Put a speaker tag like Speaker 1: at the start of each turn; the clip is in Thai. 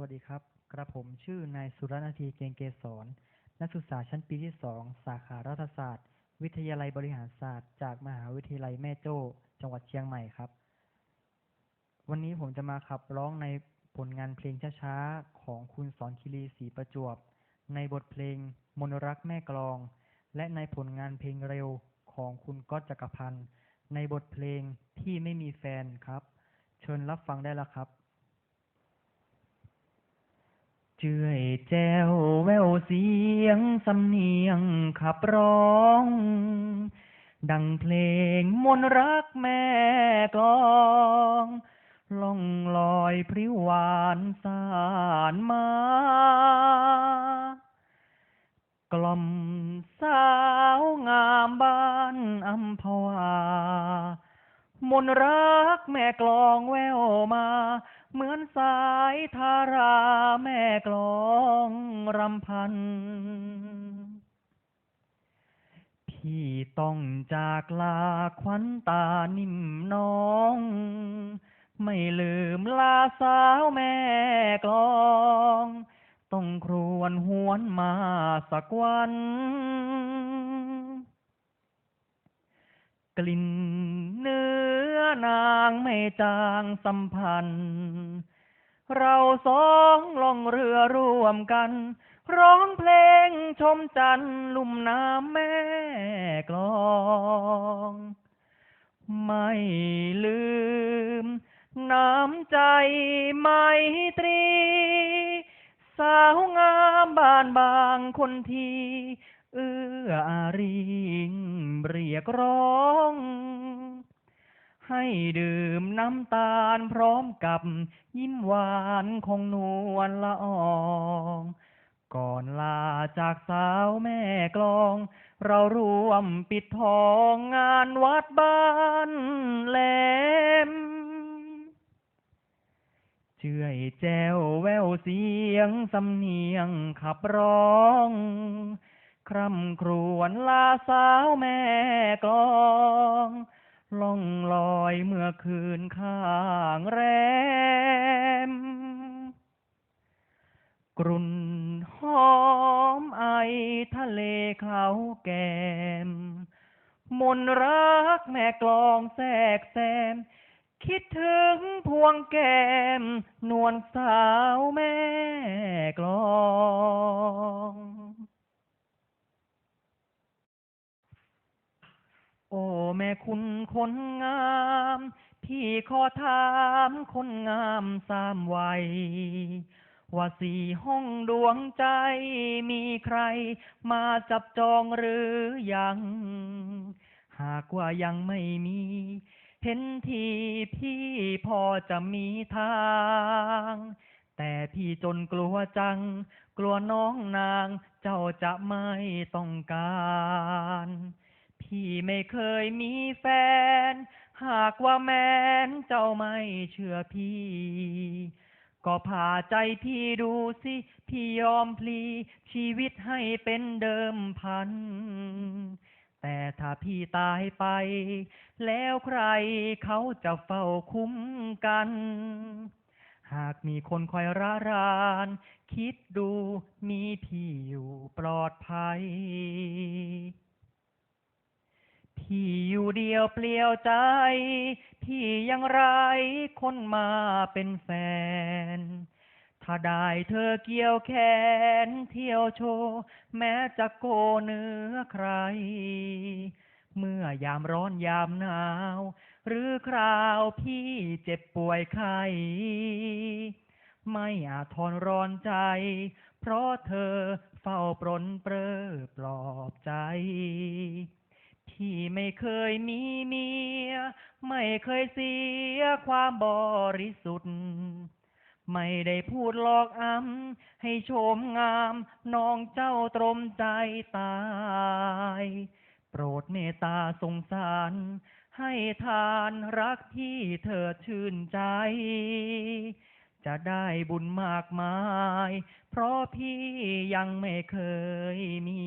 Speaker 1: วัสดีครับ กระผมชื่อนายสุรนาทีเกงเกษรนักศึกษาชั้นปีที่สองสาขารัฐศาสตร์ วิทยาลัยบริหารศาสตร์ จากมหาวิทยาลัยแม่โจ้ จังหวัดเชียงใหม่ครับ วันนี้ผมจะมาขับร้องในผลงานเพลงช้าๆ ของคุณสอนคิรีศรีประจวบ ในบทเพลงมนรักแม่กลอง และในผลงานเพลงเร็วของคุณก๊อตจักรพันธ์ในบทเพลงที่ไม่มีแฟนครับ เชิญรับฟังได้แล้วครับ เจื่อยแจ้วแววเสียงสำเนียงขับร้อง ดังเพลงมนรักแม่กลองล่องลอยพริ้วหวานสานมา กล่อมสาวงามบ้านอัมพวามนรักแม่กลองแววมา เหมือนสายทาราแม่กลองรำพัน พี่ต้องจากลาควันตานิ่มน้อง ไม่ลืมลาสาวแม่กลองต้องครวนหวนมาสักวัน กลิ่น นางไม่จางสัมพันธ์ เราสองล่องเรือร่วมกัน ร้องเพลงชมจันทร์ลุ่มน้ำแม่กลอง ไม่ลืม น้ำใจไมตรี สาวงามบ้านบางคนทีเอื้ออารีงเรียกร้อง ให้ดื่มน้ำตาลพร้อมกับยิ้มหวานของนวลละออง ก่อนลาจากสาวแม่กลอง เรารวมปิดทองงานวัดบ้านแหลมเชื่อยแจ้วแววเสียงสำเนียงขับร้อง คร่ำครวญลาสาวแม่กลอง ล่องลอยเมื่อคืนข้างแรม กรุ่นหอมไอทะเลเขาแก้ม มนรักแม่กลองแทรกแซม คิดถึงพวงแก้ม นวลสาวแม่กลอง โอ้ แม่คุณคนงาม พี่ขอถามคนงามสามวัย ว่าสี่ห้องดวงใจมีใคร มาจับจองหรือยัง หากว่ายังไม่มี เห็นทีพี่พอจะมีทางแต่พี่จนกลัวจัง กลัวน้องนาง เจ้าจะไม่ต้องการ พี่ไม่เคยมีแฟน หากว่าแม้นเจ้าไม่เชื่อพี่ ก็ผ่าใจพี่ดูสิ พี่ยอมพลี ชีวิตให้เป็นเดิมพัน แต่ถ้าพี่ตายไป แล้วใครเขาจะเฝ้าคุ้มกัน หากมีคนคอยระราน คิดดูมีพี่อยู่ปลอดภัย พี่อยู่เดียวเปลี่ยวใจ พี่ยังไรคนมาเป็นแฟน ถ้าได้เธอเกี่ยวแขน เที่ยวโชว์แม้จะโกเนื้อใคร เมื่อยามร้อนยามหนาว หรือคราวพี่เจ็บป่วยไข้ไม่อาจทนร้อนใจ เพราะเธอเฝ้าปรนเปรอปลอบใจ พี่ไม่เคยมีเมีย ไม่เคยเสียความบริสุทธิ์ ไม่ได้พูดหลอกอ้ำให้โชมงามน้องเจ้าตรมใจตาย โปรดเมตตาสงสาร ให้ทานรักพี่เธอชื่นใจ จะได้บุญมากมาย เพราะพี่ยังไม่เคยมี